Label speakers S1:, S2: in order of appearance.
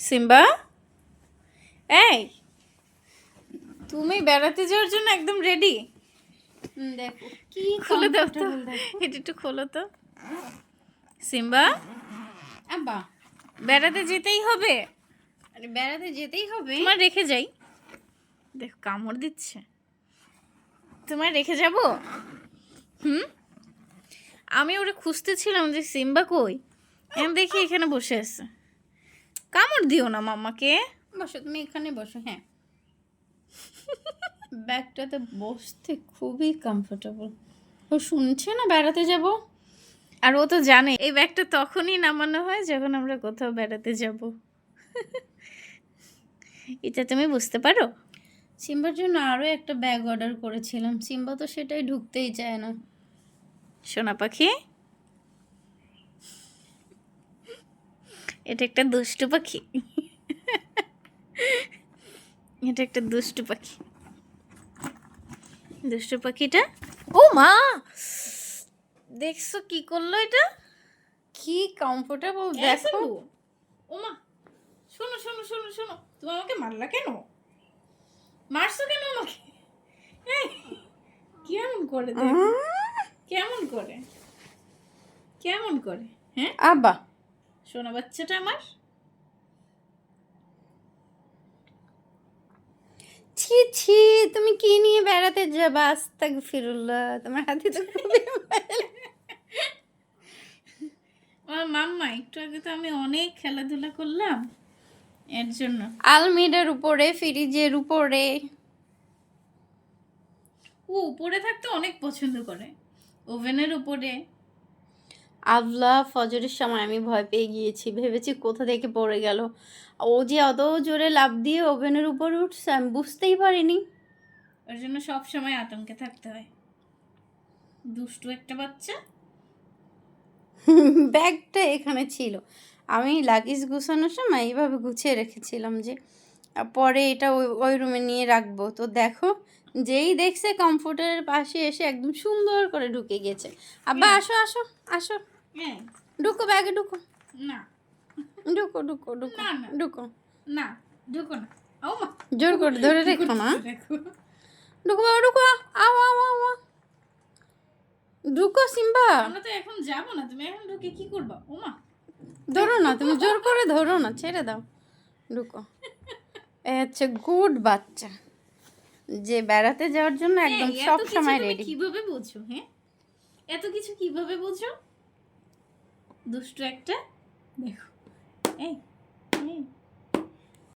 S1: Simba? এই তুমি বেড়াতে যাওয়ার জন্য একদম রেডি
S2: দেখো। কি
S1: খুলে দাও তো। এটা একটু খোলো তো। সিম্বা?
S2: আব্বা।
S1: বেড়াতে যেতেই হবে।
S2: আরে বেড়াতে যেতেই হবে।
S1: তোমার রেখে যাই। দেখো কামড় দিচ্ছে। তোমার রেখে যাব? হুম? আমি ওরে খুঁজতেছিলাম যে সিম্বা কই। এখন দেখি এখানে বসে আছে। কামড় দিও না মাম্মাকে।
S2: বসো তুমি এখানে বসো হ্যাঁ। ব্যাগটাতে বসতে খুবই কমফোর্টেবল ও শুনছে না বেড়াতে যাব?
S1: আর ও তো জানে এই ব্যাগটা তখনই নামানো হয় যখন আমরা কোথাও বেড়াতে যাব। এটা তুমি বুঝতে পারো?
S2: সিম্বার জন্য আরও একটা ব্যাগ অর্ডার করেছিলাম। সিম্বা তো সেটাই ঢুকতেই চায় না।
S1: সোনা পাখি এটা একটা দুষ্টু পাখি। এটা একটা দুষ্টু পাখি। দুষ্টু পাখিটা? ও মা! দেখছ কি করল এটা?
S2: কি কমফোর্টেবল দেখো।
S1: ও মা শোনো শোনো শোনো শোনো। তুমি আমাকে মারলা কেন? মারছো কেন আমাকে? কেমন করে কেমন করে? কেমন করে? হ্যাঁ?
S2: আব্বা
S1: সোনা বাচ্চাটা আমার।
S2: ছি ছি তুমি কি নিয়ে বেড়াতে যাবা? আস্তাক ফিরুল্লাহ তোমার হাতে তো খুবই
S1: আমার মাম্মা একটু আগে তো আমি অনেক খেলাধুলা করলাম এর জন্য।
S2: আলমিরার উপরে ফ্রিজের উপরে।
S1: ও উপরে থাকতে অনেক পছন্দ করে। ওভেনের উপরে
S2: আল্লাহ ফজরের সময় আমি ভয় পেয়ে গিয়েছি। ভেবেছি কোথা থেকে পড়ে গেল। ও যে অত জোরে লাফ দিয়ে ওভেনের উপরে উঠছে আমি বুঝতেই পারিনি।
S1: ওর জন্য সব সময় আতঙ্কে থাকতে হয়। দুষ্টু একটা বাচ্চা।
S2: ব্যাগটা এখানে ছিল। আমি লাগেজ গুছানোর সময় এইভাবে গুছিয়ে রেখেছিলাম যে পরে এটা ওই ওই রুমে নিয়ে রাখব। তো দেখো যেই দেখছে কমফোর্টারের পাশে এসে একদম সুন্দর করে ঢুকে গেছে। আব্বা আসো আসো আসো। ঢুকো ব্যাগে ঢুকো।
S1: না।
S2: ঢুকো ঢুকো ঢুকো। ঢুকো।
S1: না ঢুকো না। ও মা।
S2: জোর করে ধরে রেখো না ঢুকো বাবা ঢুকো। আও আও আও। ঢুকো সিম্বা।
S1: আমরা তো এখন যাব না। তুমি এখন ঢুকে কি করবা? ও মা।
S2: ধরো না তুমি জোর করে ধরো না ছেড়ে দাও। ঢুকো। এ হচ্ছে গুড বাচ্চা। যে বেড়াতে যাওয়ার জন্য একদম
S1: এই, এত
S2: সব সময় রেডি
S1: কীভাবে বোঝো হ্যাঁ? এত কিছু কীভাবে বোঝো? দুষ্টু একটা দেখো এই।